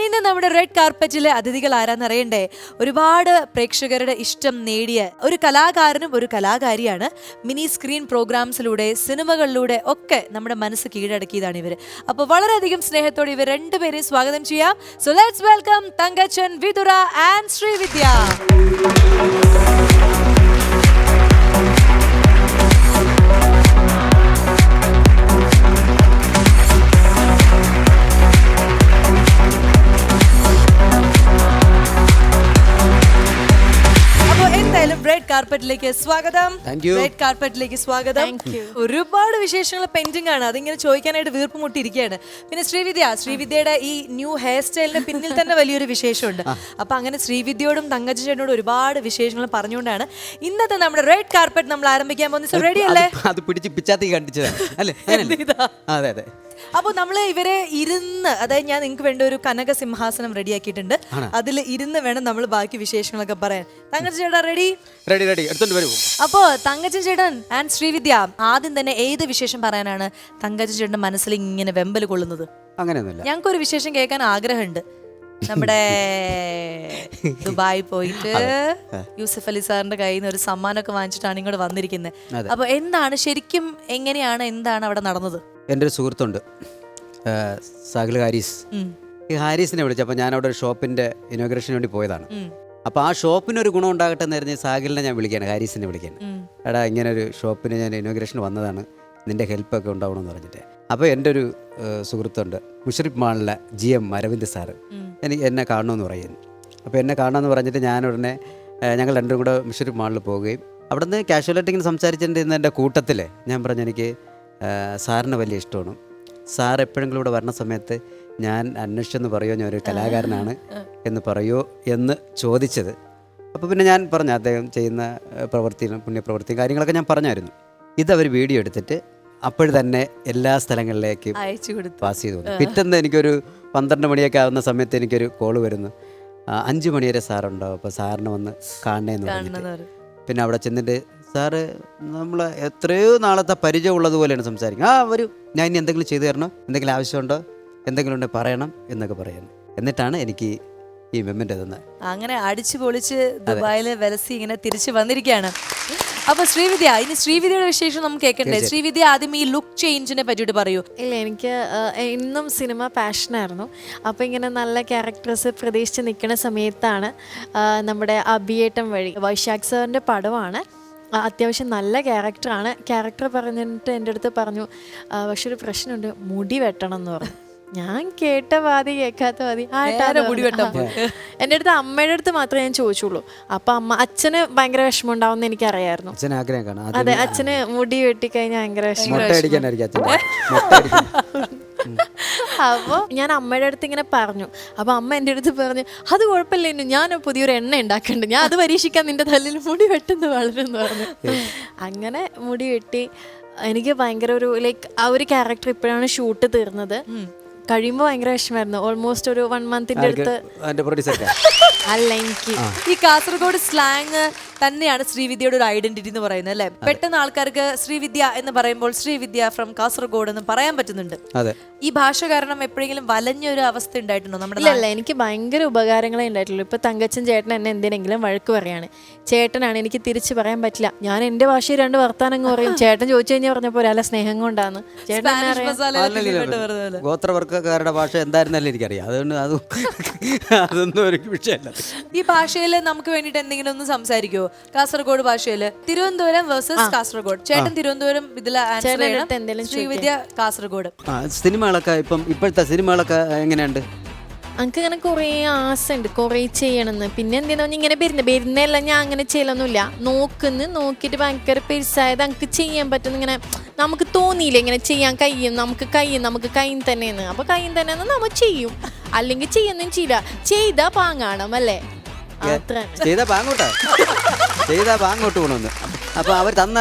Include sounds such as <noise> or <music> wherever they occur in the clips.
ഇന്ന് നമ്മുടെ റെഡ് കാർപ്പറ്റിലെ അതിഥികൾ ആരാന്നറിയണ്ടേ ഒരുപാട് പ്രേക്ഷകരുടെ ഇഷ്ടം നേടിയ ഒരു കലാകാരനും ഒരു കലാകാരിയാണ്. മിനി സ്ക്രീൻ പ്രോഗ്രാംസിലൂടെ സിനിമകളിലൂടെ ഒക്കെ നമ്മുടെ മനസ്സ് കീഴടക്കിയതാണ് ഇവർ അപ്പോൾ വളരെയധികം സ്നേഹത്തോടെ ഇവർ രണ്ടുപേരെയും സ്വാഗതം ചെയ്യാം. So let's welcome Thankachan Vithura and Srividya. കാർപ്പറ്റിലേക്ക് സ്വാഗതം. റെഡ് കാർപ്പറ്റിലേക്ക് സ്വാഗതം. ഒരുപാട് വിശേഷങ്ങൾ പെൻഡിങ് ആണ്. അതിങ്ങനെ ചോദിക്കാനായിട്ട് വീർപ്പ് മുട്ടിയിരിക്കുകയാണ്. പിന്നെ ശ്രീവിദ്യ ശ്രീവിദ്യയുടെ ഈ ന്യൂ ഹെയർ സ്റ്റൈലിന് പിന്നിൽ തന്നെ വലിയൊരു വിശേഷമുണ്ട്. അപ്പൊ അങ്ങനെ ശ്രീവിദ്യയോടും തങ്കച്ചൻ ചേട്ടനോടും ഒരുപാട് വിശേഷങ്ങൾ പറഞ്ഞുകൊണ്ടാണ് ഇന്നത്തെ നമ്മുടെ റെഡ് കാർപ്പറ്റ് നമ്മൾ ആരംഭിക്കാൻ പോകുന്നത്. റെഡി അല്ലേ? അത് അത് പിടിച്ച് പിച്ചാത്തി കണ്ടിച്ചതാണ്. അല്ലേ? <laughs> അതെ അതെ. അപ്പോൾ നമ്മൾ ഇവരെ ഇരുന്ന് അതായത് ഞാൻ നിങ്ങൾക്ക് വേണ്ട ഒരു കനക സിംഹാസനം റെഡിയാക്കിയിട്ടുണ്ട്. അതിൽ ഇരുന്ന് വേണം നമ്മൾ ബാക്കി വിശേഷങ്ങളൊക്കെ പറയാൻ. തങ്കച്ചൻ ചേട്ടാ റെഡി റെഡി റെഡി എടുത്തോണ്ട് വരൂ. അപ്പോ തങ്കച്ചൻ ചേട്ടൻ ആൻഡ് ശ്രീവിദ്യ ആദ്യം തന്നെ ഏത് വിശേഷം പറയാനാണ് തങ്കച്ചൻ ചേട്ടന്റെ മനസ്സിൽ ഇങ്ങനെ വെമ്പൽ കൊള്ളുന്നത്? അങ്ങനെയൊന്നുമില്ല. ഞങ്ങൾക്ക് ഒരു വിശേഷം കേൾക്കാൻ ആഗ്രഹമുണ്ട്. നമ്മുടെ <laughs> ദുബായി പോയിട്ട് യൂസഫ് അലി സാറിന്റെ കയ്യിൽ നിന്ന് ഒരു സമ്മാനമൊക്കെ വാങ്ങിച്ചിട്ടാണ് ഇങ്ങോട്ട് വന്നിരിക്കുന്നത്. അപ്പൊ എന്താണ് ശരിക്കും എങ്ങനെയാണ് എന്താണ് അവിടെ നടന്നത്? എന്റെ ഒരു സുഹൃത്തുണ്ട് സാഹിൽ ഹാരിസ്. ഈ ഹാരിസിനെ വിളിച്ചപ്പോൾ ഞാൻ അവിടെ ഒരു ഷോപ്പിന്റെ ഇനോഗ്രേഷന് വേണ്ടി പോയതാണ്. അപ്പോൾ ആ ഷോപ്പിന് ഒരു ഗുണം ഉണ്ടാകട്ടെ എന്ന് പറഞ്ഞ് സാഹിലിനെ ഞാൻ വിളിക്കുകയാണ് ഹാരിസിനെ വിളിക്കാൻ എടാ ഇങ്ങനെ ഒരു ഷോപ്പിന് ഞാൻ ഇനോഗ്രേഷൻ വന്നതാണ് നിന്റെ ഹെൽപ്പൊക്കെ ഉണ്ടാവണമെന്ന് പറഞ്ഞിട്ട്. അപ്പോൾ എന്റെ ഒരു സുഹൃത്തുണ്ട് മുഷറിഫ് മാളിലെ ജി എം അരവിന്ദ് സാറ്. എനിക്ക് എന്നെ കാണണമെന്ന് പറയുന്നു അപ്പോൾ എന്നെ കാണണമെന്ന് പറഞ്ഞിട്ട് ഞാൻ ഉടനെ ഞങ്ങൾ രണ്ടും കൂടെ മുഷറിഫ് മാളിൽ പോവുകയും അവിടുന്ന് കാഷ്വലായിട്ട് ഇങ്ങനെ സംസാരിച്ചിട്ടുണ്ടെന്ന് എന്റെ കൂട്ടത്തിൽ ഞാൻ പറഞ്ഞു എനിക്ക് സാറിന് വലിയ ഇഷ്ടമാണ്. സാർ എപ്പോഴെങ്കിലും ഇവിടെ വരണ സമയത്ത് ഞാൻ അന്വേഷിച്ചെന്ന് പറയുമോ ഞാൻ ഒരു കലാകാരനാണ് എന്ന് പറയുമോ എന്ന് ചോദിച്ചത്. അപ്പോൾ പിന്നെ ഞാൻ പറഞ്ഞു അദ്ദേഹം ചെയ്യുന്ന പ്രവൃത്തിയിലും പ്രവൃത്തിയും പുണ്യപ്രവൃത്തിയും കാര്യങ്ങളൊക്കെ ഞാൻ പറഞ്ഞായിരുന്നു. ഇതവർ വീഡിയോ എടുത്തിട്ട് അപ്പോൾ തന്നെ എല്ലാ സ്ഥലങ്ങളിലേക്കും അയച്ചു കൊടുത്തു. പാസ് ചെയ്തു. പിറ്റേന്ന് എനിക്കൊരു പന്ത്രണ്ട് മണിയൊക്കെ ആവുന്ന സമയത്ത് എനിക്കൊരു കോൾ വരുന്നു. അഞ്ചു അഞ്ച് മണി വരെ സാറുണ്ടോ അപ്പോൾ സാറിനെ വന്ന് കാണണേന്ന് പറഞ്ഞിട്ട്. പിന്നെ അവിടെ ചെന്നിട്ട് സാറ് നമ്മൾ എത്രയോ നാളത്തെ പരിചയം ഉള്ളതുപോലെയാണ് സംസാരിക്കുക ആ ഒരു ഞാൻ ഇനി എന്തെങ്കിലും ചെയ്തു തരണോ? എന്തെങ്കിലും ആവശ്യമുണ്ടോ? എന്തെങ്കിലും ഉണ്ടെങ്കിൽ പറയണം എന്നൊക്കെ പറയുന്നു. എന്നിട്ടാണ് എനിക്ക് ഈ മെമ്മിന്റെ തന്നെ അങ്ങനെ അടിച്ചു പൊളിച്ച് ദുബായിൽ വെലസി ഇങ്ങനെ തിരിച്ചു വന്നിരിക്കുകയാണ്. അപ്പൊ ശ്രീവിദ്യ ഇനി ശ്രീവിദ്യയുടെ വിശേഷം നമുക്ക് കേൾക്കണ്ടേ? ശ്രീവിദ്യ ആദ്യം ഈ ലുക്ക് ചേഞ്ചിനെ പറ്റിയിട്ട് പറയൂ. ഇല്ല എനിക്ക് എന്നും ഇന്നും സിനിമ പാഷനായിരുന്നു. അപ്പൊ ഇങ്ങനെ നല്ല ക്യാരക്ടേഴ്സ് പ്രതീക്ഷിച്ച് നിൽക്കുന്ന സമയത്താണ് നമ്മുടെ അഭിയേട്ടം വഴി വൈശാഖ് സാറിന്റെ പടമാണ്. അത്യാവശ്യം നല്ല ക്യാരക്ടറാണ് ക്യാരക്ടർ പറഞ്ഞിട്ട് എന്റെ അടുത്ത് പറഞ്ഞു "ആ, പക്ഷെ ഒരു പ്രശ്നമുണ്ട്. മുടി വെട്ടണം എന്ന് പറഞ്ഞു. ഞാൻ കേട്ട വാതി കേൾക്കാത്ത വാതി നേരെ മുടി. വെട്ടാൻ പോയി. എന്റെ അടുത്ത് അമ്മയുടെ അടുത്ത് മാത്രമേ ഞാൻ ചോദിച്ചുള്ളൂ. അപ്പൊ അമ്മ അച്ഛന് ഭയങ്കര വിഷമം ഉണ്ടാവും എന്ന് എനിക്കറിയായിരുന്നു. അച്ഛൻ ആഗ്രഹം കാണാം അതെ അച്ഛന് മുടി വെട്ടിക്കഴിഞ്ഞാൽ ഭയങ്കര വിഷമം. മുട്ട അടിക്കാനായിരിക്കും അച്ഛൻ മുട്ട അടിക്കാൻ. അപ്പോൾ ഞാൻ അമ്മയുടെ അടുത്ത് ഇങ്ങനെ പറഞ്ഞു. അപ്പോൾ അമ്മ എന്റെ അടുത്ത് പറഞ്ഞു അത് കുഴപ്പമില്ല ഇന്നു. ഞാൻ പുതിയൊരു എണ്ണ ഉണ്ടാക്കുന്നുണ്ട് ഞാൻ അത് പരീക്ഷിക്കാൻ നിന്റെ തല്ലിൽ മുടി വെട്ടുന്നു വളരുമെന്ന് പറഞ്ഞു. അങ്ങനെ മുടി വെട്ടി. എനിക്ക് ഭയങ്കര ഒരു ലൈക്ക് ആ ഒരു ക്യാരക്ടർ ഇപ്പോഴാണ് ഷൂട്ട് തീർന്നത്. കഴിയുമ്പോൾ ഭയങ്കര വിഷമായിരുന്നു ഓൾമോസ്റ്റ് ഒരു വൺ മന്തിന്റെ അടുത്ത്. <laughs> അല്ല എനിക്ക്. ഈ കാസർഗോഡ് സ്ലാങ് തന്നെയാണ് ശ്രീവിദ്യയുടെ ഒരു ഐഡന്റിറ്റി എന്ന് പറയുന്നത് അല്ലെ? പെട്ടെന്ന് ആൾക്കാർക്ക് ശ്രീവിദ്യ എന്ന് പറയുമ്പോൾ ശ്രീവിദ്യ ഫ്രം കാസർഗോഡ് എന്ന് പറയാൻ പറ്റുന്നുണ്ട്. ഈ ഭാഷ കാരണം എപ്പോഴെങ്കിലും വലഞ്ഞൊരു അവസ്ഥ ഉണ്ടായിട്ടുണ്ടോ നമ്മുടെ ഇല്ല എനിക്ക് ഭയങ്കര ഉപകാരങ്ങളെ ഉണ്ടായിട്ടുള്ളൂ. ഇപ്പൊ തങ്കച്ചൻ ചേട്ടൻ എന്നെ എന്തിനെങ്കിലും വഴക്ക് പറയാണ്. ചേട്ടനാണ് എനിക്ക് തിരിച്ചു പറയാൻ പറ്റില്ല. ഞാൻ എന്റെ ഭാഷയിൽ രണ്ട് വർത്താനങ്ങ് പറയും. <laughs> ചേട്ടൻ ചോദിച്ചു കഴിഞ്ഞാൽ പറഞ്ഞപ്പോ ഒരാളെ സ്നേഹം കൊണ്ടാണ് ചേട്ടൻ ഗോത്രവർഗക്കാരുടെ ഭാഷ എന്തായിരുന്നല്ലേ എനിക്കറിയാം. അതുകൊണ്ട് അത് അതൊന്നും ഒരു വിഷയമല്ല. ഈ ഭാഷയിൽ നമുക്ക് വേണ്ടിട്ട് എന്തെങ്കിലും ഒന്ന് സംസാരിക്കുമോ കാസർഗോഡ് ഭാഷയിൽ തിരുവനന്തപുരം വേഴ്സസ് കാസർഗോഡ്. ചേട്ടൻ തിരുവനന്തപുരം ഇതിൽ ആൻസർ ചെയ്യണം. ശ്രീവിദ്യ കാസർഗോഡ്. ആ സിനിമകളൊക്കെ ഇപ്പം ഇപ്പോഴത്തെ സിനിമകളൊക്കെ എങ്ങനെയുണ്ട്? എനിക്ക് ഇങ്ങനെ കുറേ ആശയുണ്ട് കുറേ ചെയ്യണമെന്ന് പിന്നെ എന്തിനാ ഇങ്ങനെ വരുന്നത് വരുന്നതല്ല ഞാൻ അങ്ങനെ ചെയ്യലൊന്നുമില്ല. നോക്കുന്നു നോക്കിയിട്ട് ഭയങ്കര പെരുസായത് എനിക്ക് ചെയ്യാൻ പറ്റുന്ന ഇങ്ങനെ നമുക്ക് തോന്നിയില്ല ഇങ്ങനെ ചെയ്യാൻ കഴിയും നമുക്ക് കഴിയും നമുക്ക് കയ്യും തന്നെയെന്ന്. അപ്പൊ കയ്യും തന്നെയെന്ന് നമ്മൾ ചെയ്യും. അല്ലെങ്കിൽ ചെയ്യുന്നതും ചെയ്യില്ല. ചെയ്താ പാങ്ങാണം അല്ലേ? ചെയ്താ ബാങ്ങോട്ടാ ചെയ്താ പോകണമെന്ന് അപ്പോൾ അവർ തന്ന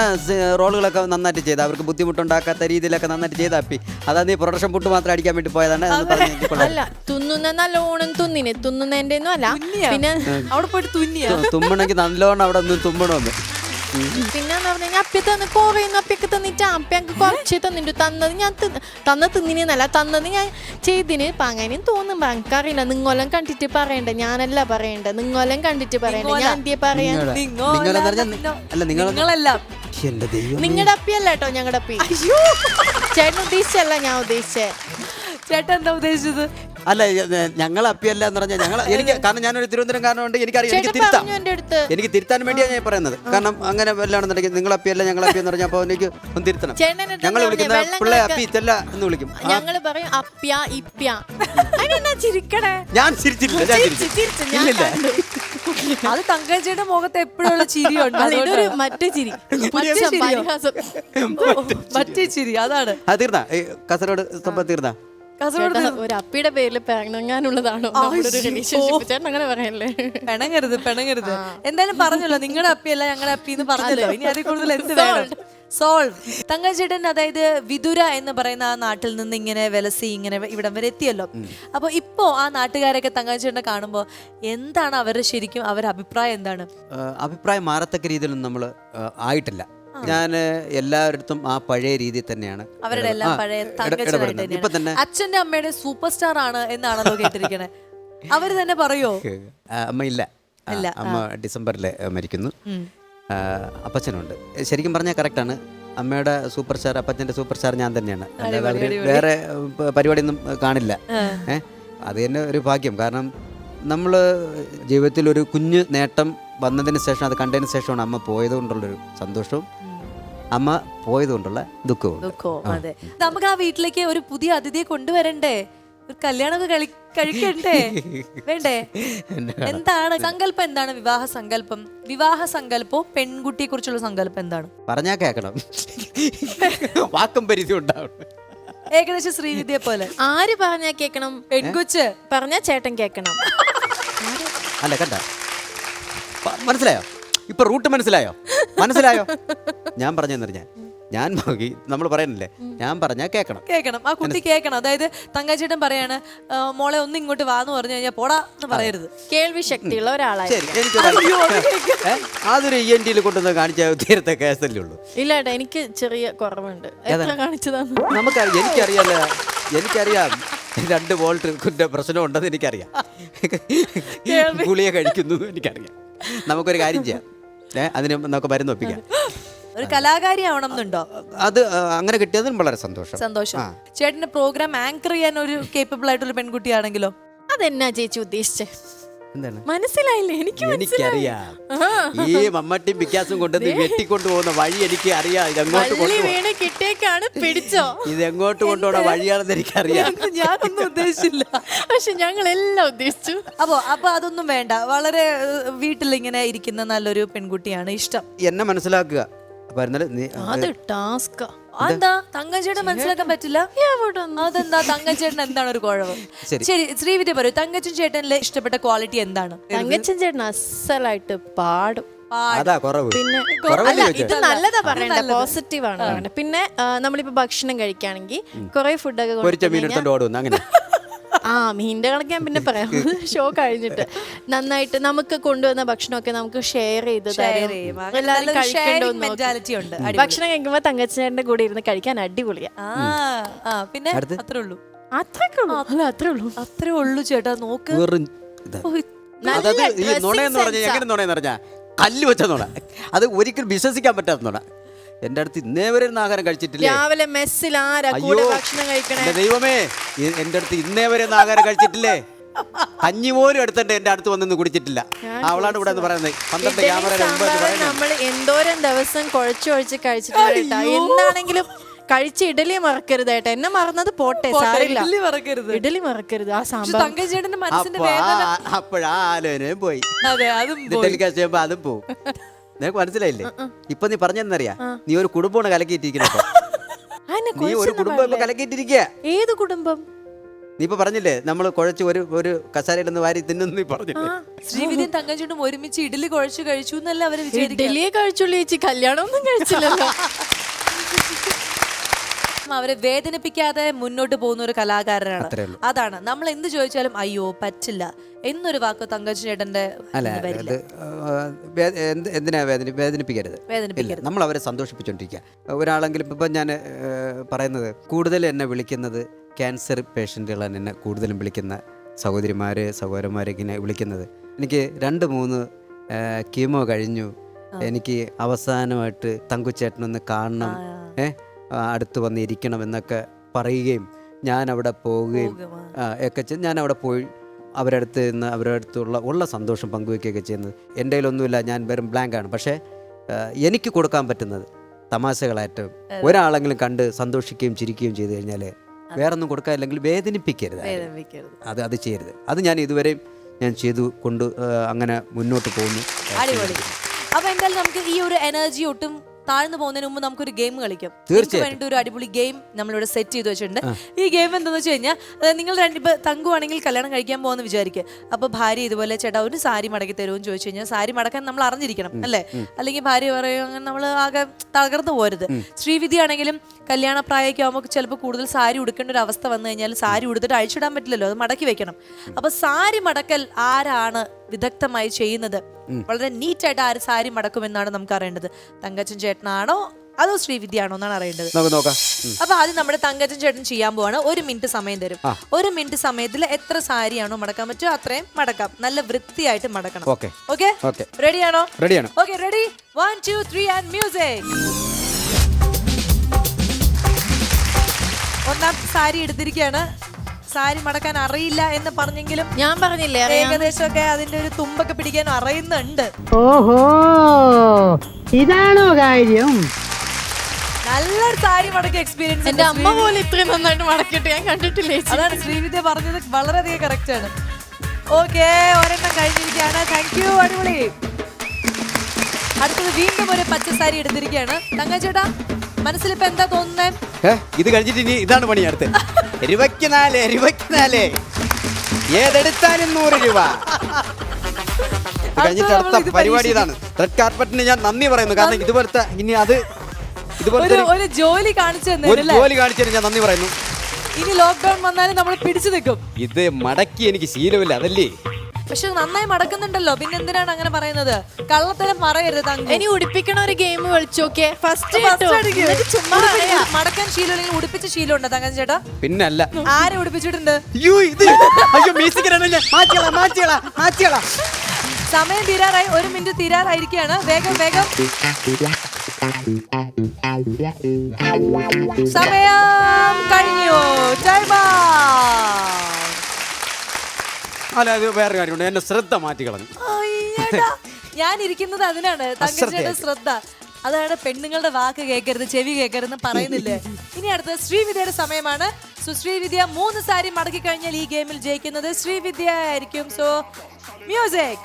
റോളുകളൊക്കെ നന്നായിട്ട് ചെയ്ത്. അവർക്ക് ബുദ്ധിമുട്ടുണ്ടാക്കാത്ത രീതിയിലൊക്കെ നന്നായിട്ട് ചെയ്താപ്പി അതാ നീ പ്രൊഡക്ഷൻ പുട്ട് മാത്രം അടിക്കാൻ വേണ്ടി പോയതാണ്. അല്ല തുന്നുന്ന നല്ലോണം തുന്നിന്. തുന്നുന്നതിന്റെ ഒന്നും അല്ല പിന്നെ അവിടെ പോയിട്ട് തുന്നിയാ? തുമ്മണെങ്കിൽ നല്ലോണം അവിടെ ഒന്നും തുമ്മണമെന്ന് പിന്നെന്ന് പറഞ്ഞു കഴിഞ്ഞാൽ അപ്പി തന്ന് കുറയുന്നു അപ്പിയൊക്കെ തന്നിട്ട് അപ്പിയൊക്കെ കുറച്ച് തന്നിട്ട് തന്നത് ഞാൻ തിന്ന് തന്ന തിന്നിനല്ല തന്നത് ഞാൻ ചെയ്തിന് ഇപ്പൊ അങ്ങനെയും തോന്നും എനിക്കറിയില്ല നിങ്ങളെല്ലാം കണ്ടിട്ട് പറയണ്ട ഞാനല്ല പറയണ്ട നിങ്ങളെല്ലാം കണ്ടിട്ട് പറയണ്ട ഞാൻ എന്തിയെ പറയാൻ പറഞ്ഞാൽ നിങ്ങളുടെ അപ്പിയല്ല കേട്ടോ ഞങ്ങളുടെ അപ്പി. ചേട്ടൻ ഉദ്ദേശിച്ചല്ല ഞാൻ ഉദ്ദേശിച്ചേ. ചേട്ടൻ എന്താ ഉദ്ദേശിച്ചത്? അല്ല ഞങ്ങൾ അപ്പിയല്ല എന്ന് പറഞ്ഞാൽ ഞങ്ങൾ എനിക്ക് കാരണം ഞാനൊരു തിരുവനന്തപുരം കാരണം കൊണ്ട് എനിക്കറിയാം എനിക്ക് തിരുത്താം. എനിക്ക് തിരുത്താൻ വേണ്ടിയാണ് ഞാൻ പറയുന്നത്. കാരണം അങ്ങനെ വല്ലാണെന്നുണ്ടെങ്കിൽ നിങ്ങൾ അപ്പിയല്ല ഞങ്ങൾ അപ്പി എന്ന് പറഞ്ഞാൽ അപ്പോൾ എനിക്ക് ഒന്ന് തിരുത്തണം. ഞങ്ങൾ വിളിക്കുന്ന പിള്ളേ അപ്പി ഇതല്ല എന്ന് വിളിക്കും. ഞങ്ങൾ പറയും അപ്പ്യ ഇപ്പ്യ. ചിരിക്കണേ? ഞാൻ ചിരിച്ചിട്ടില്ല ഞാൻ ചിരിച്ച് ചിരിച്ച്. ഞാൻ ഇല്ലില്ല. അത് തങ്കച്ചയുടെ മുഖത്ത് എപ്പോഴുള്ള ചിരിയുണ്ട് അല്ല, ഇതൊരു മറ്റേ ചിരി. <laughs> മറ്റേ പരിഹാസം മറ്റേ ചിരി അതാണ്. തീർന്ന? കാസർഗോഡ് സംഭവം തീർന്നാ? കാസർഗോഡ് ചേട്ടാ, ഒരു അപ്പിയുടെ പേരിൽ പിണങ്ങാനുള്ളതാണോ? നമ്മുടെ ഒരു ചേട്ടൻ അങ്ങനെ പറയല്ലേ? പിണങ്ങരുത് പിണങ്ങരുത്. എന്തായാലും പറഞ്ഞല്ലോ നിങ്ങളുടെ അപ്പിയല്ല ഞങ്ങളുടെ അപ്പി എന്ന് പറഞ്ഞല്ലോ. ഇനി അതിൽ കൂടുതൽ എന്ത് വേണം? സോൾവ് തങ്കച്ചേട്ടൻ അതായത് വിദുര എന്ന് പറയുന്ന ആ നാട്ടിൽ നിന്ന് ഇങ്ങനെ വിലസി ഇങ്ങനെ ഇവിടം വരെ എത്തിയല്ലോ. അപ്പൊ ഇപ്പോ ആ നാട്ടുകാരൊക്കെ തങ്കച്ചേട്ടനെ കാണുമ്പോ എന്താണ് അവരുടെ ശരിക്കും അവരുടെ അഭിപ്രായം എന്താണ്? ആ, അഭിപ്രായം മാറത്തക്ക രീതിയിലൊന്നും നമ്മൾ ആയിട്ടില്ല. ഞാൻ എല്ലാവരുടെ ആ പഴയ രീതി തന്നെയാണ്. അവരുടെ എല്ലാം പഴയ ഇട- തങ്കച്ചനായിട്ട് ഇപ്പൊ തന്നെ അച്ഛന്റെ അമ്മയുടെ സൂപ്പർ സ്റ്റാർ ആണ് എന്നാണല്ലോ കേട്ടിരിക്കണേ. <laughs> അവർ തന്നെ പറയോ? അമ്മ ഇല്ല. അമ്മ ഡിസംബറിൽ മരിക്കുന്നു. അപ്പച്ചനുണ്ട്. ശരിക്കും പറഞ്ഞാൽ കറക്റ്റാണ്. അമ്മയുടെ സൂപ്പർ സ്റ്റാർ അപ്പച്ചന്റെ സൂപ്പർ സ്റ്റാർ ഞാൻ തന്നെയാണ്. അല്ലാതെ അവർ വേറെ പരിപാടിയൊന്നും കാണില്ല. ഏഹ് അത് തന്നെ ഒരു ഭാഗ്യം. കാരണം നമ്മൾ ജീവിതത്തിൽ ഒരു കുഞ്ഞ് നേട്ടം വന്നതിന് ശേഷം അത് കണ്ടതിന് ശേഷമാണ് അമ്മ പോയത് കൊണ്ടുള്ളൊരു സന്തോഷവും അമ്മ പോയതുകൊണ്ടുള്ള കൊണ്ടുള്ള ദുഃഖവും അതെ. നമുക്ക് ആ വീട്ടിലേക്ക് ഒരു പുതിയ അതിഥിയെ കൊണ്ടുവരണ്ടേ? ഒരു കല്യാണമൊക്കെ കളി കഴിക്കണ്ടേ? വേണ്ടേ? എന്താണ്? സങ്കല്പം എന്താണ്? വിവാഹ സങ്കല്പം? വിവാഹ സങ്കല്പവും പെൺകുട്ടിയെ കുറിച്ചുള്ള സങ്കല്പം എന്താണ്? പറഞ്ഞാ കേക്കണം. വാക്കും പരിധി ഉണ്ടാവും ഏകദേശം ശ്രീവിദ്യയെ പോലെ. ആര് പറഞ്ഞാ കേക്കണം? പെൺകുച്ച് പറഞ്ഞാ ചേട്ടൻ കേക്കണം. അല്ല കണ്ട. മനസ്സിലായോ? ഇപ്പൊ റൂട്ട് മനസ്സിലായോ? മനസ്സിലായോ? ഞാൻ പറഞ്ഞെന്ന് ഞാൻ. ഞാൻ നമ്മൾ പറയുന്നില്ലേ? ഞാൻ പറഞ്ഞാൽ കേൾക്കണം കേൾക്കണം ആ കുട്ടി കേൾക്കണം അതായത് തങ്കച്ചേട്ടൻ പറയാണ് മോളെ ഒന്ന് ഇങ്ങോട്ട് വാന്ന് പറഞ്ഞു കഴിഞ്ഞാൽ പോടാ എന്ന് പറയരുത്. കേൾവി ശക്തിയുള്ള ഒരാളാണ് ശരി എനിക്ക് അതൊരു ഇ എൻ ടിയിൽ കൊണ്ടുവന്ന് കാണിച്ച തീരത്തെ കേസല്ലേ ഉള്ളൂ. ഇല്ല ഏട്ടാ എനിക്ക് ചെറിയ കുറവുണ്ട്. എത്ര കാണിച്ചതാണ്? നമുക്കറിയാം എനിക്കറിയാല്ല എനിക്കറിയാം. രണ്ട് വോൾട്ട് പ്രശ്നം ഉണ്ടെന്ന് എനിക്കറിയാം ഗുളിയെ കഴിക്കുന്നു എനിക്കറിയാം. നമുക്കൊരു കാര്യം ചെയ്യാം. അതിന് നമുക്ക് മരുന്ന് ഒപ്പിക്കാം <gasps> ഒരു കലാകാരി ആവണം എന്നുണ്ടോ അത് അങ്ങനെ കിട്ടിയതിന് വളരെ സന്തോഷം. സന്തോഷം. ചേട്ടന്റെ പ്രോഗ്രാം ആങ്കർ ചെയ്യാൻ ഒരു കേപ്പബിൾ ആയിട്ടുള്ള പെൺകുട്ടിയാണെങ്കിലോ? അതെന്നാ ചേച്ചി ഉദ്ദേശിച്ചേ? എന്താണ്? മനസ്സിലായില്ലേ? എനിക്ക് എനിക്കറിയാം. ഈ മമ്മട്ടിയും പിക്കാസും കൊണ്ടുവന്ന് വെട്ടിക്കൊണ്ടു പോകുന്ന വഴി എനിക്ക് അറിയാം. ഇതെങ്ങോട്ട് വീണ് കിട്ടിയേക്കാണ് പിടിച്ചോ? ഇത് എങ്ങോട്ട് കൊണ്ടുപോകണ വഴിയാണെന്ന് എനിക്കറിയാം. ഞാനൊന്നും ഉദ്ദേശിച്ചില്ല. പക്ഷെ ഞങ്ങൾ എല്ലാം ഉദ്ദേശിച്ചു. അപ്പോ അപ്പൊ അതൊന്നും വേണ്ട. വളരെ വീട്ടിൽ ഇങ്ങനെ ഇരിക്കുന്ന നല്ലൊരു പെൺകുട്ടിയാണ് ഇഷ്ടം. എന്നെ മനസ്സിലാക്കുക. അപ്പൊ ടാസ്കാ അതെന്താ? തങ്കച്ചേട്ടൻ മനസ്സിലാക്കാൻ പറ്റില്ല? അതെന്താ? തങ്കച്ചേട്ടൻ എന്താണ് ഒരു കുഴവ് ശരി. ശരി ശ്രീവിദ്യ പറയൂ. തങ്കച്ചൻ ചേട്ടനിലെ ഇഷ്ടപ്പെട്ട ക്വാളിറ്റി എന്താണ്? തങ്കച്ചൻ ചേട്ടൻ അസലായിട്ട് പാടും. അതാ കുറവ്. പിന്നെ? ഇത് നല്ലതാ പറയണ്ട? പോസിറ്റീവ് ആണ് പിന്നെ നമ്മളിപ്പോ ഭക്ഷണം കഴിക്കുകയാണെങ്കിൽ കുറെ ഫുഡൊക്കെ അങ്ങനെ. ആ മീന്റെ കണക്ക് ഞാൻ പിന്നെ പറയാം. <laughs> <laughs> ഷോ കഴിഞ്ഞിട്ട്. നന്നായിട്ട് നമുക്ക് കൊണ്ടുവന്ന ഭക്ഷണമൊക്കെ നമുക്ക് ഷെയർ ചെയ്ത് തരും. ചെയ്യും. എല്ലാവരും. ഭക്ഷണം കഴിക്കുമ്പോ തങ്കച്ചേട്ടന്റെ കൂടെ ഇരുന്ന് കഴിക്കാൻ അടിപൊളിയാ. ആ ആ പിന്നെ അത്രേ ഉള്ളൂ. അത്രേ ഉള്ളൂ അത്രേ ഉള്ളൂ. അത്രേ ഉള്ളൂ ചേട്ടാ നോക്ക്. അതായത് ഈ നുണയെന്ന് പറഞ്ഞാൽ എങ്ങനെ നുണയെന്ന് പറഞ്ഞാൽ കല്ല് വെച്ച നുണ. അത് ഒരിക്കലും വിശ്വസിക്കാൻ പറ്റാത്ത നുണ. എന്റെ അടുത്ത് ഇന്നേ വരെ ഇരുന്ന് ആഹാരം കഴിച്ചിട്ടില്ല? രാവിലെ മെസ്സിൽ ആരാ കൂടെ ഭക്ഷണം കഴിക്കണേ? ദൈവമേ എന്റെ അടുത്ത് ഇന്നേ വരെ ഇരുന്ന് ആഹാരം കഴിച്ചിട്ടില്ലേ? കഞ്ഞി പോലും എടുത്തിട്ട് എന്റെ അടുത്ത് വന്നൊന്നും കുടിച്ചിട്ടില്ല. അവളാണ് ഇവിടെ എന്ന് പറയുന്നത്. പന്ത്രണ്ട് ക്യാമറ നമ്മൾ എന്തോരം ദിവസം കുഴച്ചു കുഴച്ച് കഴിച്ചിട്ട് എന്താണെങ്കിലും കഴിച്ച ഇഡലി മറക്കരുത് ഏട്ടാ എന്നെ മറന്നത് പോട്ടെ സാറില്ല ഇഡലി മറക്കരുത്. ഇഡലി മറക്കരുത് ആ സാമ്പാർ തങ്കച്ചേട്ടന്റെ മനസ്സിന്റെ വേദന ആ- അപ്പോഴാ ആലോചനയും പോയി. അതെ അതും പോകും ടെലികാസ്റ്റ് ചെയ്യുമ്പോ അതും പോവും. നിനക്ക് മനസ്സിലായില്ലേ? ഇപ്പൊ നീ പറഞ്ഞെന്നറിയാ നീ ഒരു കുടുംബമാണ് കലക്കിയിട്ടിരിക്കുന്നത് <laughs> നീ ഒരു കുടുംബം ഇപ്പൊ പറഞ്ഞില്ലേ? കലക്കിയിട്ടിരിക്കുക ഏത് കുടുംബം? നീ ഇപ്പൊ പറഞ്ഞില്ലേ നമ്മൾ കുഴച്ച് ഒരു ഒരു കസാരയിലൊന്ന് വാരി തിന്നു നീ പറഞ്ഞില്ലേ? ഒരുമിച്ച് ഇഡലി കുഴച്ച് കഴിച്ചു എന്നല്ല അവർ ഇഡലിയെ കഴിച്ചുള്ളൂ ചേച്ചി കല്യാണം ഒന്നും കഴിച്ചില്ലല്ലോ. <laughs> അവരെ വേദനിപ്പിക്കാതെ മുന്നോട്ട് പോകുന്ന ഒരു കലാകാരനാണ്. അതാണ്. നമ്മൾ എന്ത് ചോദിച്ചാലും അയ്യോ പറ്റില്ല. എന്നൊരു വാക്ക് തങ്കജ് ചേട്ടന്റെ അല്ല ഇതിന് വരില്ല. അത് ആ, വേ- എന്ത് എന്തിനാ വേദന വേദനിപ്പിക്കരുത്? വേദനിപ്പിക്കരുത്. നമ്മൾ അവരെ സന്തോഷിപ്പിച്ചുകൊണ്ടിരിക്കുക ഒരാളെങ്കിലും ഇപ്പം ഞാൻ പറയുന്നത് കൂടുതൽ എന്നെ വിളിക്കുന്നത് ക്യാൻസർ പേഷ്യന്റുകളാണ് എന്നെ കൂടുതലും വിളിക്കുന്ന സഹോദരിമാർ സഹോദരന്മാരൊക്കെ ഇങ്ങനെ വിളിക്കുന്നത്. എനിക്ക് രണ്ട് മൂന്ന് കീമോ കഴിഞ്ഞു. എനിക്ക് അവസാനമായിട്ട് തങ്കുച്ചേട്ടനൊന്ന് കാണണം. ഏഹ് അടുത്ത് വന്നിരിക്കണമെന്നൊക്കെ എന്നൊക്കെ പറയുകയും ഞാൻ അവിടെ പോവുകയും ഒക്കെ ചെയ്ത് ഞാൻ അവിടെ പോയി അവരുടെ അടുത്ത് നിന്ന് അവരുടെ അടുത്തുള്ള ഉള്ള സന്തോഷം പങ്കുവെക്കുകയൊക്കെ ചെയ്യുന്നത്. എന്റെ കയ്യിലൊന്നുമില്ല ഞാൻ വെറും ബ്ലാങ്ക് ആണ്. പക്ഷേ എനിക്ക് കൊടുക്കാൻ പറ്റുന്നത് തമാശകളായിട്ടും ഒരാളെങ്കിലും കണ്ട് സന്തോഷിക്കുകയും ചിരിക്കുകയും ചെയ്തു കഴിഞ്ഞാൽ വേറൊന്നും കൊടുക്കാനില്ലെങ്കിൽ വേദനിപ്പിക്കരുത് അത് അത് ചെയ്യരുത്. അത് ഞാൻ ഇതുവരെയും ഞാൻ ചെയ്തു കൊണ്ട് അങ്ങനെ മുന്നോട്ട് പോകുന്നു. അടിപൊളി. അപ്പൊ എന്തായാലും നമുക്ക് ഈ ഒരു എനർജി ഒട്ടും താഴ്ന്നു പോകുന്നതിന് മുമ്പ് നമുക്കൊരു ഗെയിം കളിക്കാം. വേണ്ടി ഒരു അടിപൊളി ഗെയിം നമ്മളിവിടെ സെറ്റ് ചെയ്ത് വെച്ചിട്ടുണ്ട്. ഈ ഗെയിം എന്താണെന്ന് വെച്ച് കഴിഞ്ഞാൽ അതായത് നിങ്ങൾ രണ്ട് ഇപ്പൊ തങ്കുവാണെങ്കിൽ കല്യാണം കഴിക്കാൻ പോകുന്ന വിചാരിക്കുക അപ്പൊ ഭാര്യ ഇതുപോലെ ചേട്ടാ ഒരു സാരി മടക്കി തരുമെന്ന് ചോദിച്ചു കഴിഞ്ഞാൽ സാരി മടക്കാൻ നമ്മൾ അറിഞ്ഞിരിക്കണം അല്ലേ? അല്ലെങ്കിൽ ഭാര്യ പറയും അങ്ങനെ നമ്മൾ ആകെ തകർന്നു പോരുത്. ശ്രീവിധി ആണെങ്കിലും കല്യാണ പ്രായമൊക്കെ ആകുമ്പോൾ ചിലപ്പോൾ കൂടുതൽ സാരി ഉടുക്കേണ്ട ഒരു അവസ്ഥ വന്നു കഴിഞ്ഞാൽ സാരി ഉടുത്തിട്ട് അഴിച്ചിടാൻ പറ്റില്ലല്ലോ അത് മടക്കി വെക്കണം. അപ്പൊ സാരി മടക്കൽ ആരാണ് വിദഗ്ധമായി ചെയ്യുന്നത്? വളരെ നീറ്റായിട്ട് ആര് സാരി മടക്കുമെന്നാണ് നമുക്ക് അറിയേണ്ടത്. തങ്കച്ചൻ ചേട്ടനാണോ അതോ ശ്രീവിദ്യയാണോ എന്നാണ് അറിയേണ്ടത്. നമുക്ക് നോക്കാം. ഉം. അപ്പൊ ആദ്യം നമ്മുടെ തങ്കച്ചൻ ചേട്ടൻ ചെയ്യാൻ പോവാണ്. ഒരു മിനിറ്റ് സമയം തരും. ഒരു മിനിറ്റ് സമയത്തിൽ എത്ര സാരിയാണോ മടക്കാൻ പറ്റുമോ അത്രയും മടക്കാം. നല്ല വൃത്തിയായിട്ട് മടക്കണം. ഓക്കെ. ഓക്കെ? ഓക്കെ. റെഡിയാണോ റെഡിയാണ് okay ready one two three and music ഒന്നാം സാരി എടുത്തിരിക്കുകയാണ് സാരി മടക്കാൻ അറിയില്ല എന്ന് പറഞ്ഞെങ്കിലും ഞാൻ പറഞ്ഞില്ലേ ഏകദേശം ഏകദേശമൊക്കെ അതിന്റെ ഒരു തുമ്പൊക്കെ പിടിക്കാൻ അറിയുന്നുണ്ട്. ഓഹോ ഇതാണോ കാര്യം? നല്ലൊരു സാരി മടക്കി എക്സ്പീരിയൻസ് എന്റെ അമ്മ പോലെ ഇത്രയും നന്നായിട്ട് മടക്കിയിട്ട് ഞാൻ കണ്ടിട്ടില്ല. അതാണ് ശ്രീവിദ്യ പറഞ്ഞത് വളരെയധികം കറക്റ്റ് ആണ്. ഓക്കെ ഒരെണ്ണം കഴിഞ്ഞിരിക്കുകയാണ്. താങ്ക് യു അടിപൊളി. അടുത്തത് വീണ്ടും ഒരു പച്ച സാരി എടുത്തിരിക്കുകയാണ്. തങ്കച്ചേട്ടാ മനസ്സിലിപ്പോ എന്താ തോന്നുന്നേ? ഏ, ഇത് കഴിഞ്ഞിട്ട് ഇനി ഇതാണ് പണി അടുത്ത്. ഇരുപത്തിനാല് ഇരുപത്തിനാല്. ഏതെടുത്താലും നൂറ് രൂപ. ഇത് കഴിഞ്ഞിട്ട് അടുത്ത പരിപാടി ഇതാണ്. റെഡ് കാർപ്പറ്റിന് ഞാൻ നന്ദി പറയുന്നു. കാരണം ഇതുപോലത്തെ ഇനി അത് ഇതുപോലത്തെ ഒരു ഒരു- ഒരു ജോലി കാണിച്ചു ഒരു തന്നല്ലേ ജോലി കാണിച്ചതിന് ഞാൻ നന്ദി പറയുന്നു. ഇനി ലോക്ക്ഡൌൺ വന്നാലും നമ്മൾ പിടിച്ചു നിൽക്കും. ഇത് മടക്കി എനിക്ക് ശീലമില്ല അതല്ലേ? പക്ഷെ നന്നായി മടക്കുന്നുണ്ടല്ലോ. പിന്നെ എന്തിനാണ് അങ്ങനെ പറയുന്നത്? കള്ളത്തരം പറയരുത്. ഇനി ഉടിപ്പിക്കണ ഒരു ഗെയിം കളിച്ചോക്കെ ഫസ്റ്റ്. ചുമ്മാ പറയാ. മടക്കാൻ ശീലം ഉടുപ്പിച്ച ശീലം ഉണ്ടോ തങ്കൻ ചേട്ടാ? പിന്നല്ല. ആരെ ഉടുപ്പിച്ചിട്ടുണ്ട്? അയ്യോ ഇത് അയ്യോ മ്യൂസിക്കിനാണല്ലേ മാറ്റിയളാ മാറ്റിയളാ മാറ്റിയളാ. സമയം തീരാറായി. ഒരു മിനിറ്റ് തീരാറായിരിക്കുകയാണ്. വേഗം വേഗം. സമയം കഴിഞ്ഞു. Out. അല്ല അത് വേറെ കാര്യമുണ്ട്. എന്റെ ശ്രദ്ധ മാറ്റി കളഞ്ഞു. അയ്യടാ. ഞാൻ ഇരിക്കുന്നത് അതിനാണ് തങ്കച്ചേട്ട ശ്രദ്ധ. അതാണ് പെണ്ണുങ്ങളുടെ വാക്ക് കേൾക്കരുത് ചെവി കേൾക്കരുത് പറയുന്നില്ലേ? ഇനി അടുത്ത ശ്രീവിദ്യയുടെ സമയമാണ്. സോ ശ്രീവിദ്യ മൂന്ന് സാരി മടക്കി കഴിഞ്ഞാൽ ഈ ഗെയിമിൽ ജയിക്കുന്നത് ശ്രീവിദ്യ ആയിരിക്കും. So music.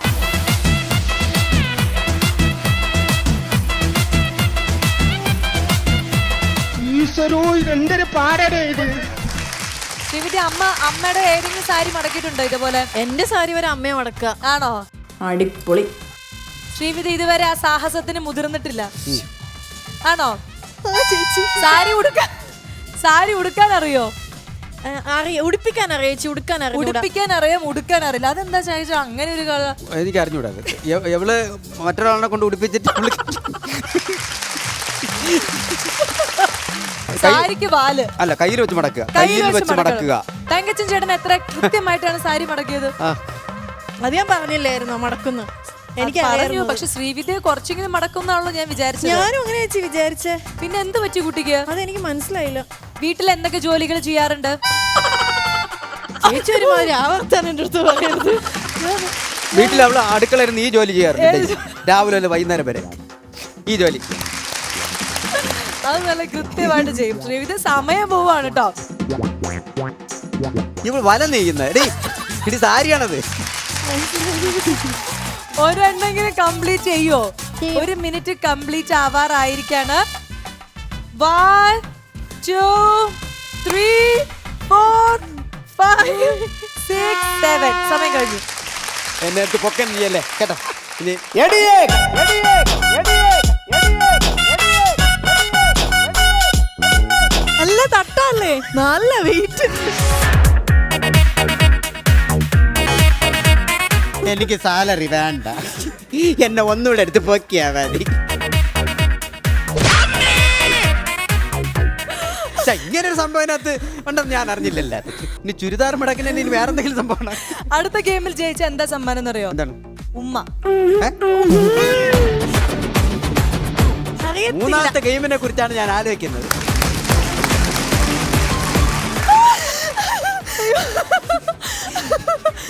ഈശ്വരോ ഇതെന്തൊരു പാടടേ ഇത്? ശ്രീവിദ്യ അമ്മ അമ്മയുടെ ഏതെങ്കിലും സാരി മടക്കിയിട്ടുണ്ടോ ഇതുപോലെ? എന്റെ സാരി വരെ അമ്മയെ മടക്കുക. ആണോ? അടിപൊളി. ശ്രീവിദ്യ ഇതുവരെ ആ സാഹസത്തിന് മുതിർന്നിട്ടില്ല. ആണോ? സാരി ഉടുക്കാൻ സാരി ഉടുക്കാൻ അറിയോ അറിയ ഉടുപ്പിക്കാൻ അറിയാം ചേച്ചി? ഉടുക്കാൻ അറിയാം ഉടുപ്പിക്കാൻ അറിയാം ഉടുക്കാൻ അറിയില്ല അതെന്താ ചോദിച്ചു അങ്ങനെ ഒരു കള എനിക്ക് അറിഞ്ഞൂടാ. എവൾ മറ്റൊരാളെ കൊണ്ട് ഉടുപ്പിച്ചിട്ട് സാരിക്ക് വാൽ. അല്ല കയ്യിൽ വെച്ച് മടക്കുക. കയ്യിൽ വെച്ച് മടക്കുക. തങ്കച്ചൻ ചേട്ടൻ എത്ര കൃത്യമായിട്ടാണ് സാരി മടക്കിയത്? അത് ഞാൻ പറഞ്ഞില്ലായിരുന്നു മടക്കുന്നു. എനിക്ക് പറഞ്ഞു അറിയാം പക്ഷെ ശ്രീവിദ്യ കുറച്ചെങ്കിലും മടക്കുന്നാണല്ലോ ഞാൻ വിചാരിച്ചത്. ഞാനും അങ്ങനെ വെച്ച് വിചാരിച്ചേ. പിന്നെ എന്ത് പറ്റി കുട്ടിക്ക്? അതെനിക്ക് മനസ്സിലായില്ല. വീട്ടിൽ എന്തൊക്കെ ജോലികൾ ചെയ്യാറുണ്ട്? ചേച്ചി ഒരുമാതിരി ആവർത്തനം എന്റെ അടുത്ത് പറയരുത്. വീട്ടിൽ അവൾ അടുക്കളയിരുന്ന് ഈ ജോലി ചെയ്യാറുണ്ട്. രാവിലെ വൈകുന്നേരം വരെ. ഈ ജോലി. അത് നല്ല കൃത്യമായിട്ട് ചെയ്യും. ശ്രീവിധ സമയം പോവാണ് കേട്ടോ ഇവൾ വല നെയ്യുന്ന. എടീ ഇടി സാരിയാണത്. ഒരെണ്ണെങ്കിലും കംപ്ലീറ്റ് ചെയ്യോ? ഒരു minute complete ആവാറായിരിക്കാണ്. One two three four five six seven സമയം കഴിഞ്ഞു. എന്നെ പൊക്കൻ ചെയ്യല്ലേ? കേട്ടോ. ഇനി നല്ല തട്ടല്ലേ? നല്ല വെയിറ്റ് എനിക്ക് സാലറി വേണ്ട. എന്നെ ഒന്നുകൂടെ എടുത്ത് പൊക്കിയാ മതി. ഇങ്ങനൊരു ഇങ്ങനെ ഒരു സംഭവം അതിനകത്ത് ഉണ്ടെന്ന് ഞാൻ അറിഞ്ഞില്ലല്ലോ. ഇനി ചുരിദാർ മടക്കിന് ഇനി വേറെ എന്തെങ്കിലും സംഭവം ഉണ്ടോ? അടുത്ത ഗെയിമിൽ ജയിച്ച എന്താ സമ്മാനം എന്നറിയോ? എന്താണ്? ഉമ്മ? മൂന്നാമത്തെ ഗെയിമിനെ കുറിച്ചാണ് ഞാൻ ആലോചിക്കുന്നത്.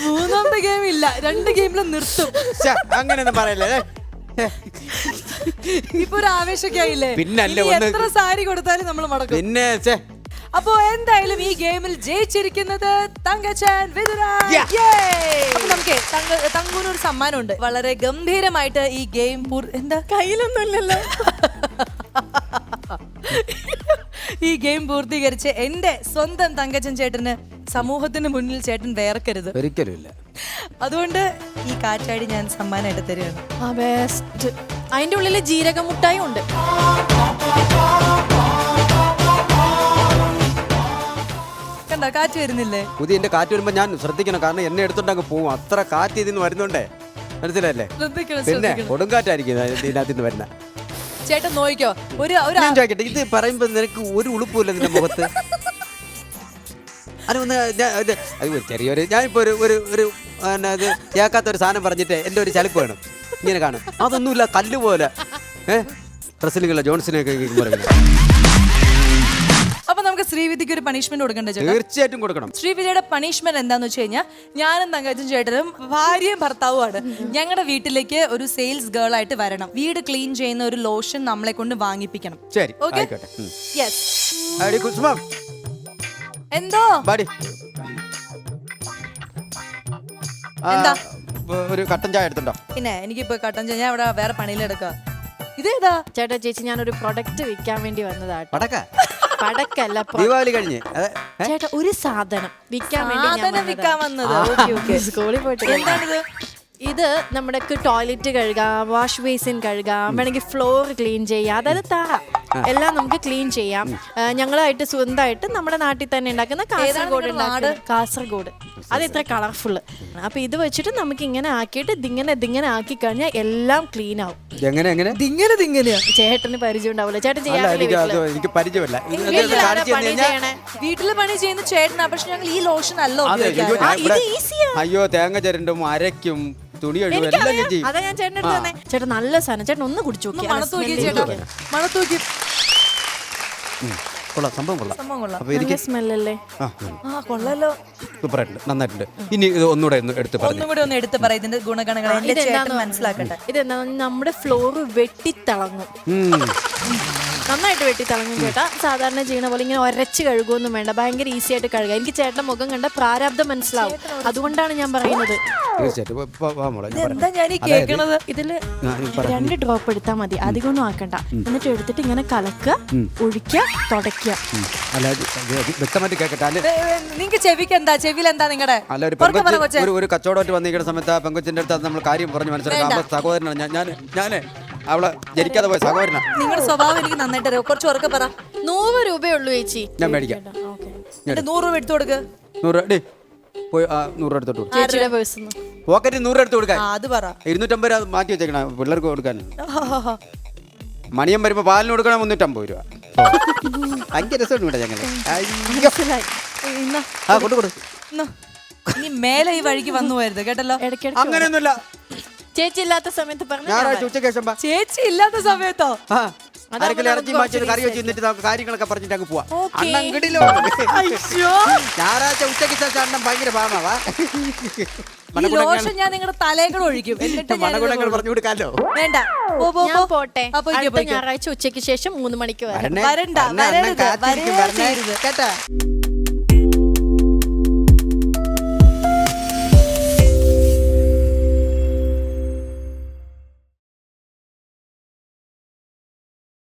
മൂന്നാമത്തെ ഗെയിം ഇല്ല. രണ്ട് ഗെയിമിലും നിർത്തും. ശ്ശെ, അങ്ങനെയൊന്നും പറയല്ലേ? ഇപ്പൊ ഒരു ആവേശമൊക്കെ ആയില്ലേ? പിന്നെ ഇനി ഒന്ന് എത്ര സാരി കൊടുത്താലും നമ്മൾ മടക്കും. പിന്നെ ശ്ശെ, അപ്പോ എന്തായാലും ഈ ഗെയിമിൽ ജയിച്ചിരിക്കുന്നത് തങ്കച്ചൻ. Yeah. അപ്പൊ നമുക്കേ തങ്ക തങ്കൂന് ഒരു സമ്മാനമുണ്ട്. വളരെ ഗംഭീരമായിട്ട് ഈ ഗെയിം എന്താ? കയ്യിലൊന്നുമില്ലല്ലോ. <laughs> ഈ ഗെയിം പൂർത്തീകരിച്ച് എന്റെ സ്വന്തം തങ്കച്ചൻ ചേട്ടന് സമൂഹത്തിന് മുന്നിൽ ചേട്ടൻ വേർക്കരുത്. ഒരിക്കലുമില്ല. അതുകൊണ്ട് ഈ കാറ്റാടി ഞാൻ സമ്മാനമായിട്ട് തരികയാണ് ആ ബെസ്റ്റ് അതിന്റെ ഉള്ളിൽ ജീരകമുട്ടായി ഉണ്ട്. കണ്ടോ കാറ്റ് വരുന്നില്ലേ? പുതിയ എന്റെ കാറ്റ് വരുമ്പോ ഞാൻ ശ്രദ്ധിക്കണം. കാരണം എന്നെ എടുത്തോണ്ട് അങ്ങ് പോവും. അത്ര കാറ്റ് ഇതിന്ന് വരുന്നുണ്ടേ. മനസ്സിലല്ലേ ശ്രദ്ധിക്കണം പിന്നെ ശ്രദ്ധിക്കണം. കൊടുങ്കാറ്റായിരിക്കും ഇത് ഇതിനകത്ത് നിന്ന് വരുന്ന. ചേട്ടൻ നോക്കിക്കോ ഒരു ഒരു ഞാൻ ഇത് പറയുമ്പോ നിനക്ക് ഒരു ഉളുപ്പില്ല നിന്റെ മുഖത്ത്? അത് ഒന്ന് ഞാൻ- ചെറിയൊരു ഞാനിപ്പോ ഒരു ഒരു ഒരു കേൾക്കാത്ത ഒരു സാധനം പറഞ്ഞിട്ട് എന്റെ ഒരു ചലിപ്പ് വേണം. ഇങ്ങനെ കാണും. അതൊന്നുമില്ല കല്ല് പോലെ. ഏഹ് ഡ്രസ്സിലുള്ള പറയുന്നത് അപ്പൊ ശ്രീവിദ്യക്ക് ഒരു പണിഷ്മെന്റ് കൊടുക്കണ്ടേ ചേട്ടാ? തീർച്ചയായിട്ടും കൊടുക്കണം. ശ്രീവിധിയുടെ പണിഷ്മെന്റ് എന്താന്ന് വെച്ച് കഴിഞ്ഞാൽ ഞാനും തങ്കച്ചും ചേട്ടനും ഭാര്യയും ഭർത്താവുമാണ്. ഞങ്ങളുടെ വീട്ടിലേക്ക് ഒരു സെയിൽസ് ഗേൾ ആയിട്ട് വരണം. വീട് ക്ലീൻ ചെയ്യുന്ന ഒരു ലോഷൻ നമ്മളെ കൊണ്ട് വാങ്ങിപ്പിക്കണം. ശരി Okay? ആയിക്കോട്ടെ. ഉം. യെസ് അടി കുസുമം. എന്തോ? ബാടി ആ, എന്താ? ഒരു കട്ടൻ ചായ എടുത്തുണ്ടോ പിന്നെ എനിക്കിപ്പോ കട്ടൻ ചായ, ഞാൻ ഇവിടെ വേറെ പണിയിലെടുക്കുക ഇതേതാ? ചേട്ടാ ചേച്ചി ഞാനൊരു പ്രൊഡക്റ്റ് വിൽക്കാൻ വേണ്ടി വന്നതാട്ടോ പടക്ക. പടക്കല്ല pro- ദീപാവലി കഴിഞ്ഞ്. അതെ ചേട്ടാ ഒരു സാധനം വിൽക്കാൻ വേണ്ടി ഞാൻ സാധനം വന്നതാ. വിൽക്കാൻ വന്നത്. Okay okay. സ്കൂളിൽ പോയിട്ട് എന്താണിത്? ഇത് നമ്മുടെ ടോയ്ലറ്റ് കഴുകാം വാഷ് ബേസിൻ കഴുകാം വേണമെങ്കിൽ ഫ്ലോർ ക്ലീൻ ചെയ്യാം. അതായത് തറ. എല്ലാം നമുക്ക് ക്ലീൻ ചെയ്യാം. ഞങ്ങളായിട്ട് സ്വന്തമായിട്ട് നമ്മുടെ നാട്ടിൽ തന്നെ ഉണ്ടാക്കുന്ന കാസർഗോഡ് നാട്? കാസർഗോഡ്. അത് ഇത്ര കളർഫുള്ള്. അപ്പൊ ഇത് വെച്ചിട്ട് നമുക്ക് ഇങ്ങനെ ആക്കിയിട്ട് ദിങ്ങനെ ദിങ്ങനെ ആക്കി കഴിഞ്ഞാൽ എല്ലാം ക്ലീൻ ആവും. എങ്ങനെ എങ്ങനെ? ദിങ്ങനെ ദിങ്ങനെയാ ചേട്ടന് പരിചയം ഉണ്ടാവില്ല. ചേട്ടൻ എനിക്ക് വീട്ടിൽ? പരിചയമില്ല. പണി വീട്ടിൽ പണി ചെയ്യുന്ന ചേട്ടനാ പക്ഷെ ഞങ്ങൾ ഈ ലോഷൻ അല്ല. അയ്യോ തേങ്ങ ചരണ്ടും അരയ്ക്കും. തുണി കഴുകും എല്ലാം ഞാൻ ചെയ്യും. അതാ ഞാൻ ചേട്ടന്റെ അടുത്ത് തന്നെ ചേട്ടൻ നല്ല സാധനം. ചേട്ടൻ ഒന്ന് കുടിച്ചു നോക്കി മണത്തൂക്കി ചേട്ടാ. മണത്ത് നോക്കി ഉം. കൊള്ളാം സംഭവം കൊള്ളാം. സംഭവം കൊള്ളാം. അപ്പൊ എനിക്ക് സ്മെല്ലല്ലേ? ആ ആ കൊള്ളല്ലോ സൂപ്പറായിട്ടുണ്ട് നന്നായിട്ടുണ്ട്. ഇനി ഇത് ഒന്നുകൂടെ ഒന്ന് എടുത്ത് പറഞ്ഞു ഒന്നും ഒന്ന് എടുത്ത് പറ ഇതിന്റെ ഗുണഗണങ്ങൾ എന്റെ ചേട്ടൻ മനസ്സിലാക്കട്ടെ. ഇതെന്താ നമ്മുടെ ഫ്ലോറ് വെട്ടിത്തിളങ്ങും. നന്നായിട്ട് വെട്ടിത്തിളങ്ങും ചേട്ടാ. സാധാരണ ചെയ്യണ പോലെ ഇങ്ങനെ ഒരച്ച് കഴുകുമൊന്നും വേണ്ട. ഭയങ്കര ഈസി ആയിട്ട് കഴുകുക എനിക്ക് ചേട്ടന്റെ മുഖം കണ്ട പ്രാരാബ്ദം മനസ്സിലാവും. അതുകൊണ്ടാണ് ഞാൻ പറയുന്നത്. തീർച്ചയായിട്ടും. ഇപ്പൊ- ഇപ്പൊ വാ മോളെ, ഞാൻ എന്താ പറയാം. ഞാൻ ഈ കേൾക്കണത് ഇതിൽ ആ, നീ പറ. രണ്ട് ഡ്രോപ്പ് എടുത്താൽ മതി. അധികമൊന്നും ആക്കണ്ട. എന്നിട്ട് എടുത്തിട്ട് ഇങ്ങനെ കലക്കുക ഒഴിക്കുക തുടയ്ക്കുക അല്ല വ്യക്തമായിട്ട് കേൾക്കട്ടെ. ചെവിക്ക് എന്താ ചെവിയിൽ എന്താ നിങ്ങളുടെ അല്ല ഒരു കച്ചവടമായിട്ട് വന്നിരിക്കുന്ന സമയത്ത് ആ പെങ്കൊച്ചിന്റെ അടുത്ത് നമ്മൾ കാര്യം പറഞ്ഞ് മനസ്സിലാക്കാം അപ്പൊ സഹോദരനാണ്. ഞാൻ ഞാൻ ഞാൻ അവളെ ജനിക്കാതെ പോയ സഹോദരനാ. നിങ്ങളുടെ സ്വഭാവം എനിക്ക് നന്നായിട്ട് അറിയാം. കുറച്ച് ഉറക്കെ പറ. നൂറ് രൂപയേ ഉള്ളൂ ചേച്ചി. ഞാൻ മേടിക്കാം. ഓക്കെ. എന്നിട്ട് നൂറ് രൂപ എടുത്തു കൊടുക്ക്. നൂറ് ഡേ പോയി ആ നൂറ് എടുത്തോട്ട് കൊടുക്ക്. ചേച്ചിയുടെ പോക്കറ്റിൽ നൂറ് എടുത്ത് കൊടുക്കാൻ. ആ അത് പറ. ഇരുന്നൂറ്റമ്പത് രൂപ മാറ്റി വെച്ചേക്കണം പിള്ളേർക്ക് കൊടുക്കാൻ. മണിയം വരുമ്പോ പാലിന് കൊടുക്കണം മുന്നൂറ്റമ്പത് രൂപ. ഭയങ്കര രസമുണ്ട് ഇവിടെ അയ്യോ മനസ്സിലായി. ഇന്നാ, ആ കൊടു കൊടു. ഇന്നാ. ഇനി മേലെ ഈ വഴിക്ക് വന്നു പോയത് കേട്ടല്ലോ? ഇടയ്ക്കിടയ്ക്ക് അങ്ങനെയൊന്നുമില്ല. ചേച്ചി ഇല്ലാത്ത സമയത്ത് പറഞ്ഞു ഞായറാഴ്ച ഉച്ചയ്ക്ക് ശേഷം വാ. ചേച്ചി ഇല്ലാത്ത സമയത്തോ? ആ. ആരെങ്കിലും ഇറച്ചി മാറ്റി കറി വെച്ച് നിന്നിട്ട് നമുക്ക് കാര്യങ്ങളൊക്കെ പറഞ്ഞിട്ട് അങ്ങ് പോവാം. അണ്ണൻ കിടിലോ. ഞായറാഴ്ച ഉച്ചയ്ക്ക് ശേഷം അണ്ണൻ ഭയങ്കര പാമാവാ ഈ ഞാൻ നിങ്ങളുടെ തലകൾ ഒഴിക്കും. എന്നിട്ട് ഞാൻ ഇത് മണഗുണങ്ങൾ പറഞ്ഞു കൊടുക്കാലോ. വേണ്ട. പോ, പോ, ഞാൻ പോ. പോട്ടെ. അടുത്ത ഞായറാഴ്ച ഉച്ചയ്ക്ക് ശേഷം മൂന്ന് മണിക്ക് വരണ്ട? വരണ്ട, വരരുത്, വരരുത്. വരണേ കേട്ടാ?